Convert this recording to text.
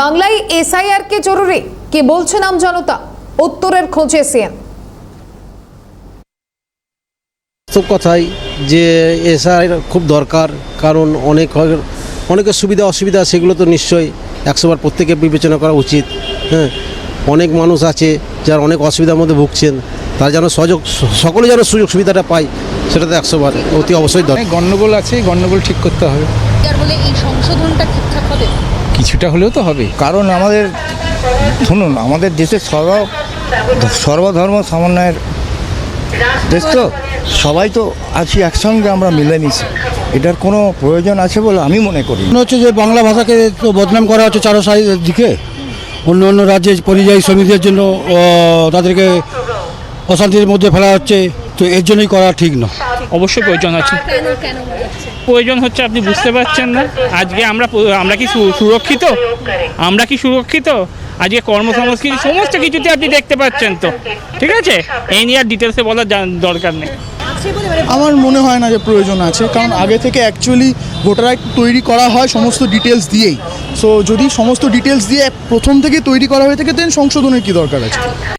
বাংলায় এসআইআর কে জরুরি? কে বলছে নাম জনতা? উত্তরের খোঁজে সিএম। সব কথাই যে এসআই খুব দরকার কারণ অনেক অনেকের সুবিধা অসুবিধা সেগুলো তো নিশ্চয়ই একশোবার প্রত্যেকে বিবেচনা করা উচিত হ্যাঁ। অনেক মানুষ আছে যারা অনেক অসুবিধার মধ্যে ভুগছেন তারা যেন সহযোগ সকলে যেন সুযোগ সুবিধাটা পায় সেটা তো একশোবার অতি অবশ্যই দরকার। গণ্ডগোল আছে গণ্ডগোল ঠিক করতে হবে। সংশোধনটা ঠিকঠাক হবে? কিছুটা হলেও তো হবে। কারণ আমাদের শুনুন আমাদের দেশের সর্ব সর্বধর্ম সমন্বয়ের দেশ তো সবাই তো আছি একসঙ্গে আমরা মিলেমিশে এটার কোনো প্রয়োজন আছে বলে আমি মনে করি মনে হচ্ছে যে বাংলা ভাষাকে তো বদনাম করা হচ্ছে চারো সাইডের দিকে। অন্য অন্য রাজ্যে পরিযায়ী শ্রমিকদের জন্য তাদেরকে অশান্তির মধ্যে ফেলা হচ্ছে। তো এর জন্যই করা ঠিক না। অবশ্যই প্রয়োজন আছে। প্রয়োজন হচ্ছে আপনি বুঝতে পারছেন না। আজকে আমরা আমরা কি সু- সুরক্ষিত? আমরা কি সুরক্ষিত? আজকে কর্মসংস্কৃতি সমস্ত কিছুতে আপনি দেখতে পাচ্ছেন তো। ঠিক আছে? এই নিয়ে আর ডিটেলসে বলার দরকার নেই। মানে আমার মনে হয় না যে প্রয়োজন আছে কারণ আগে থেকে অ্যাকচুয়ালি ভোটার আইড তৈরি করা হয় সমস্ত ডিটেলস দিয়েই। সো যদি সমস্ত ডিটেলস দিয়ে প্রথম থেকে তৈরি করা হয়ে থাকে দেন সংশোধনের কী দরকার আছে?